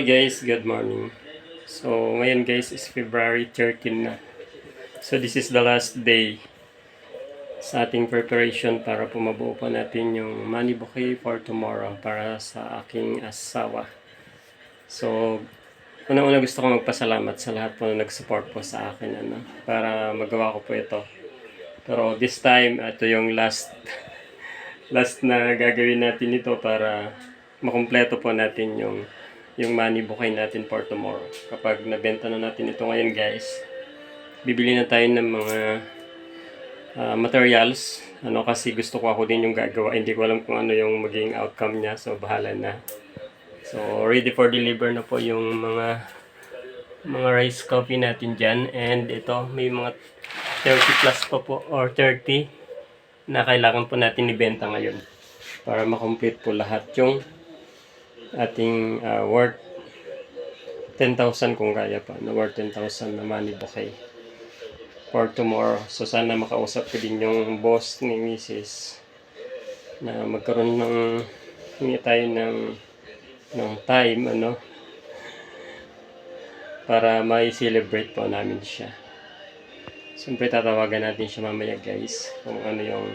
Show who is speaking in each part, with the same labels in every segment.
Speaker 1: Guys, good morning. So ngayon guys is February 13 na. So this is the last day sa ating preparation para po mabuo po natin yung money bouquet for tomorrow para sa aking asawa. So unang-una gusto ko magpasalamat sa lahat po na nag-support po sa akin ano, para magawa ko po ito. Pero this time, ito yung last last na gagawin natin ito para makumpleto po natin yung yung money bouquet natin for tomorrow. Kapag nabenta na natin ito ngayon guys, bibili na tayo ng mga ah, materials. Ano kasi gusto ko ako din yung gagawa. Hindi ko alam kung ano yung maging outcome niya. So bahala na. So ready for deliver na po yung mga mga rice coffee natin dyan. And ito, may mga 30 plus pa po or 30 na kailangan po natin ibenta ngayon para makomplete po lahat yung ating uh, worth 10,000 kung kaya pa na worth 10,000 na money bouquet for tomorrow. So sana makausap ko din yung boss ni Mrs. na magkaroon ng hingi tayo ng ng time ano para may celebrate po namin siya. Siyempre tatawagan natin siya mamaya guys kung ano yung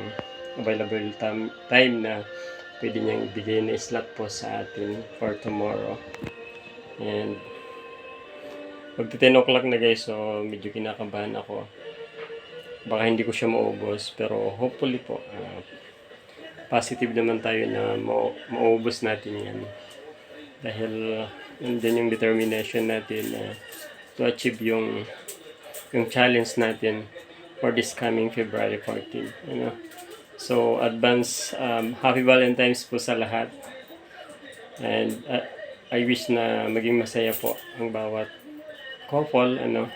Speaker 1: available time, time na pwede niyang ibigay na slot po sa atin for tomorrow. And magti 10 o'clock na guys so medyo kinakabahan ako. Baka hindi ko siya maubos pero hopefully po ah, positive naman tayo na mau maubos natin yan. Dahil uh, nandyan yung determination natin na to achieve yung yung challenge natin for this coming February 14. Ano? So, advance um, happy Valentine's po sa lahat. And uh, I wish na maging masaya po ang bawat couple, ano,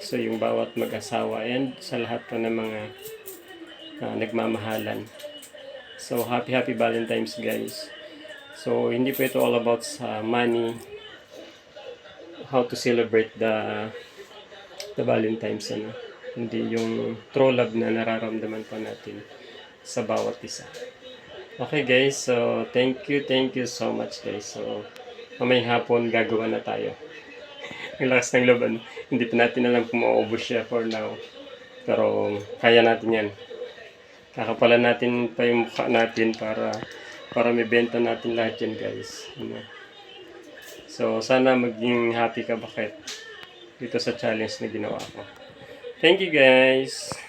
Speaker 1: so yung bawat mag-asawa and sa lahat po ng mga uh, nagmamahalan. So, happy happy Valentine's guys. So, hindi po ito all about sa money, how to celebrate the the Valentine's, ano. Hindi yung true love na nararamdaman po natin sa bawat isa. Okay guys, so thank you, thank you so much guys. So, mamayang hapon gagawa na tayo. Ang lakas ng laban. Hindi pa natin alam kung mauubos siya for now. Pero kaya natin yan. Kakapalan natin pa yung mukha natin para para may benta natin lahat yan guys. Ano? So sana maging happy ka bakit dito sa challenge na ginawa ko. Thank you guys!